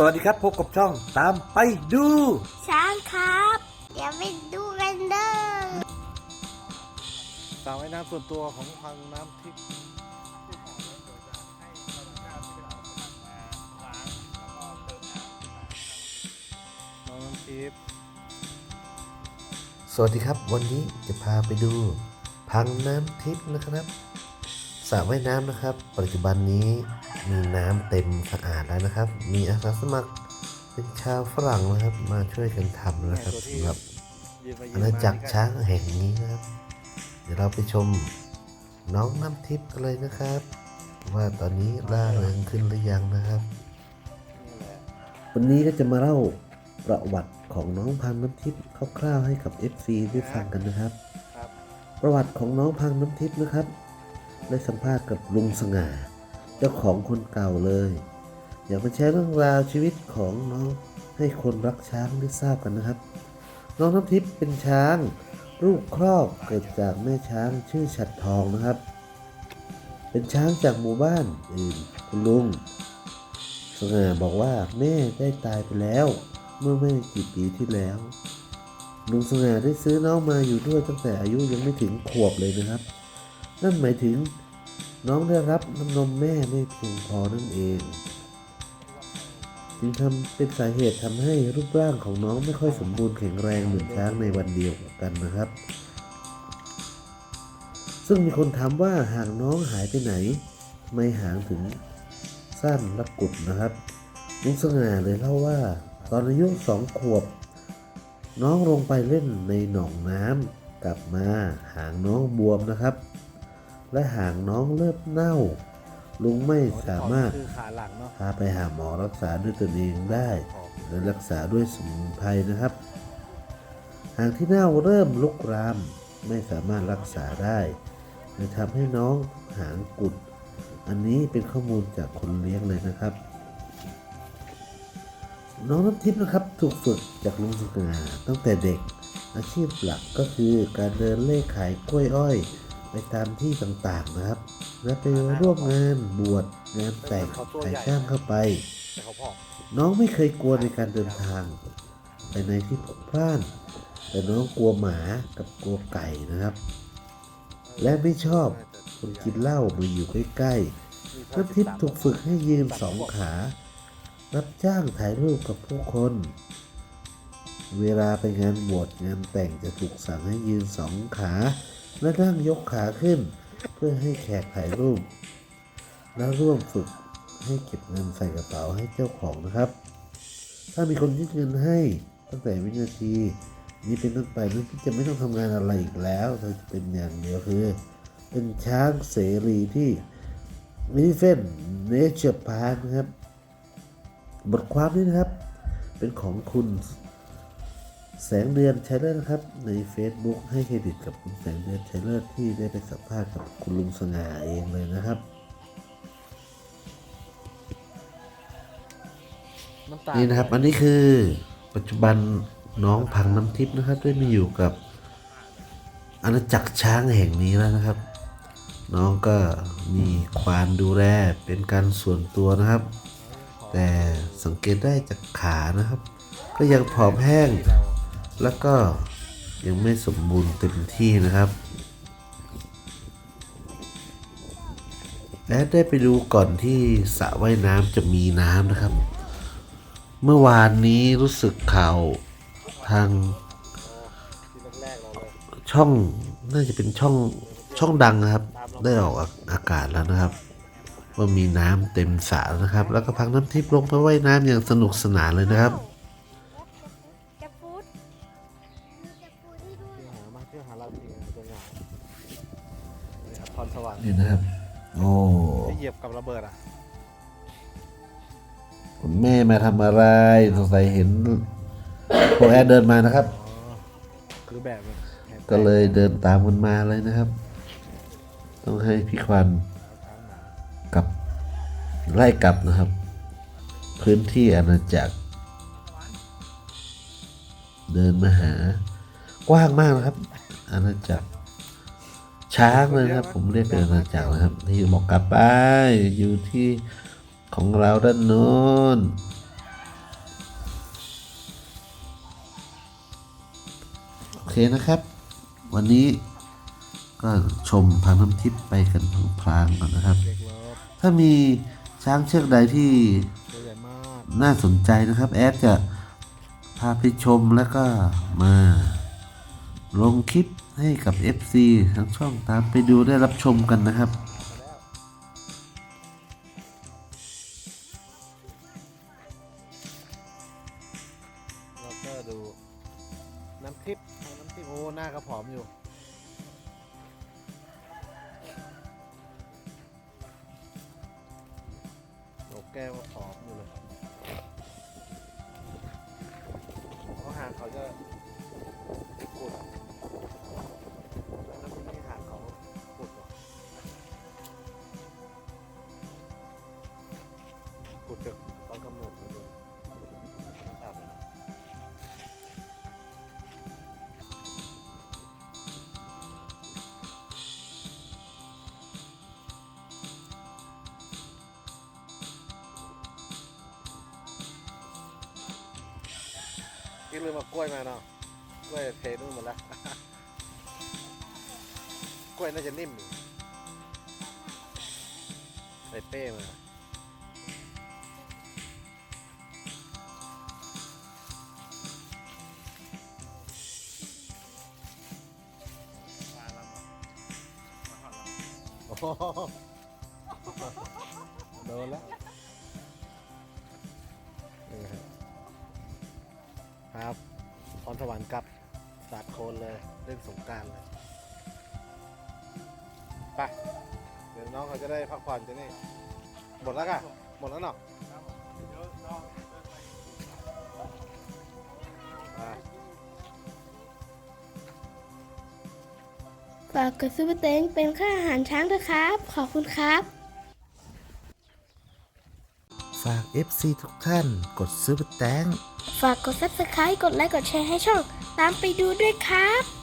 สวัสดีครับพบกับช่องตามไปดู ช้างครับ เดี๋ยวไปดูกันเด้อสระว่ายน้ำส่วนตัวของพังน้ำทิพย์น้องน้ำทิพย์สวัสดีครับวันนี้จะพาไปดู พังน้ำทิพย์นะครับสระว่ายน้ำนะครับ ปัจจุบันนี้ มีน้ำเต็มสะอาดแล้วนะครับ มีอาสาสมัครเป็นชาวฝรั่งนะครับ มาช่วยกันทำนะครับสำหรับยืนไปยือานณาจักรช้างแห่งนี้นะครับ เดี๋ยวเราไปชมน้องน้ำทิพย์กันเลยนะครับ ว่าตอนนี้ล่าเริงขึ้นหรือยังนะครับนี่แหละวันนี้ก็จะมาเล่าประวัติของน้องพังน้ำทิพย์คร่าวๆให้กับ FC ได้ฟังกันนะครับครับประวัติของน้องพังน้ำทิพย์นะครับได้สัมภาษณ์กับลุงสง่า เจ้าของคนเก่าเลย อยากมาแชร์เรื่องราวชีวิตของน้องให้คนรักช้างได้ทราบกันนะครับ น้องน้ำทิพย์เป็นช้างลูกครอกเกิดจากแม่ช้างชื่อฉัดทองนะครับ เป็นช้างจากหมู่บ้านอื่นคุณลุงสง่าบอกว่าแม่ได้ตายไปแล้ว เมื่อไม่กี่ปีที่แล้ว ลุงสง่าได้ซื้อน้องมาอยู่ด้วยตั้งแต่อายุยังไม่ถึงขวบเลยนะครับ นั่นหมายถึง น้องได้รับน้ำนมแม่ไม่เพียงพอนั่นเอง จึงทำเป็นสาเหตุทำให้รูปร่างของน้องไม่ค่อยสมบูรณ์แข็งแรงเหมือนช้างในวันเดียวกันนะครับ ซึ่งมีคนถามว่าหางน้องหายไปไหนทำไมหางถึงสั้นและกุดนะครับลุงสง่าเลยเล่าว่า ตอนอายุสองขวบ น้องลงไปเล่นในหนองน้ำกลับมาหางน้องบวมนะครับ และหางน้องเริ่มเน่า ลุงไม่สามารถคือขาหลังเนาะพาไปหาหมอรักษาด้วยตนเองได้ขอบและรักษาด้วยสมุนไพรนะครับ หางที่เน่าเริ่มลุกรามไม่สามารถรักษาได้เลยทำให้น้องหางกุด อันนี้เป็นข้อมูลจากคนเลี้ยงเลยนะครับ น้องน้ำทิพย์นะครับถูกฝึกจากลุงสง่าตั้งแต่เด็กอาชีพหลักก็คือการเดินเล่ขายกล้วยอ้อย ไปตามที่ต่างๆนะครับ และไปร่วมงานบวชงานแต่งใส่จ้างเข้าไปแต่เขาผอมน้องไม่เคยกลัวในการเดินทาง ไปในที่พลุกพล่าน แต่น้องกลัวหมากับกลัวไก่นะครับ และไม่ชอบคนกินเหล้ามาอยู่ใกล้ๆน้ำทิพย์ถูกฝึกให้ยืนสองขา รับจ้างถ่ายรูปกับผู้คน เวลาไปงานบวชงานแต่งจะถูกสั่งให้ยืนสองขา และนั่งยกขาขึ้น เพื่อให้แขกถ่ายรูป แล้วร่วมฝึกให้เก็บเงินใส่กระเป๋าให้เจ้าของนะครับ ถ้ามีคนยื่นเงินให้ตั้งแต่วินาที นี้เป็นต้นไปนั้นพี่จะไม่ต้องทำงานอะไรอีกแล้วเธอจะเป็นอย่างเดียวคือ เป็นช้างเสรีที่มิเฟนเนเจอร์พาร์นะครับ บทความนี้นะครับ เป็นของคุณ แสงเดือนชัยเลิศนะครับใน Facebook ให้เครดิตกับคุณแสงเดือนชัยเลิศที่ได้ไปสัมภาษณ์กับคุณลุงสง่าเองเลยนะครับน้ำตาลนี่นะครับอันนี้คือปัจจุบันน้องพังน้ำทิพย์นะครับได้มาอยู่กับอาณาจักรช้างแห่งนี้แล้วนะครับ น้องก็มีควานดูแลเป็นการส่วนตัวนะครับ แต่สังเกตได้จากขานะครับ ก็ยังผอมแห้ง แล้วก็ยังไม่สมบูรณ์เต็มที่นะครับ และได้ไปดูก่อนที่สระว่ายน้ำจะมีน้ำนะครับ เมื่อวานนี้รู้สึกข่าวทางช่องน่าจะเป็นช่องช่องดังนะครับ ได้ออกอากาศแล้วนะครับ ว่ามีน้ำเต็มสระนะครับ แล้วก็พังน้ำทิพย์ลงไปว่ายน้ำอย่างสนุกสนานเลยนะครับ รับพรสวรรค์นี่นะครับ โอ้ที่เหยียบกับระเบิดอะ คุณแม่มาทำอะไรสงสัยเห็นพวกแอดเดินมานะครับอ๋อคือแบบเนี่ยแหบก็เลยเดินตามกันมาเลยนะครับ ต้องให้พี่ควันช้างหนากับไล่กลับนะครับ พื้นที่อาณาจักร เดินมาหากว้างมากนะครับ อาณาจักร ช้างเลยครับ ผมเรียกเป็นอาณาจักนะครับนี่บอกกลับไปอยู่ที่ของเราด้านโน้นโอเคนะครับ วันนี้ก็ชมพานน้ำทิพย์ไปกันทางพรางก่อนนะครับ ถ้ามีช้างเชือกใดที่น่าสนใจนะครับ แอดจะพาไปชมแล้วก็มาลงคลิป ให้กับ FC ทั้งช่องตามไปดูได้รับชมกันนะครับแล้วก็ดูน้ำทิพน้ำทิพโอ้หน้าก็ผอมอยู่โหนกแก้วก็ผอมอยู่เลย พี่ลืมมากล้วยมาเนาะกล้วยเทนู่นหมดแล้ว กล้วยน่าจะนิ่มอยู่ใส่เป้มาโอ้โหโดนแล้วนี่ครับ ครับพรสวรรค์กับสาดโคนเลยเล่นสงกรารเลยไปเดี๋ยวน้องเขาจะได้พักผ่อนจะนี่หมดแล้วก่ะหมดแล้วเนาะไปฝากกดซูเปอร์เต็งเป็นค่าอาหารช้างด้วยครับ ขอบคุณครับ ฝาก FC ทุกท่าน กดซื้อไปแตง ฝากกด subscribe กดไลค์ กดแชร์ให้ช่อง ตามไปดูด้วยครับ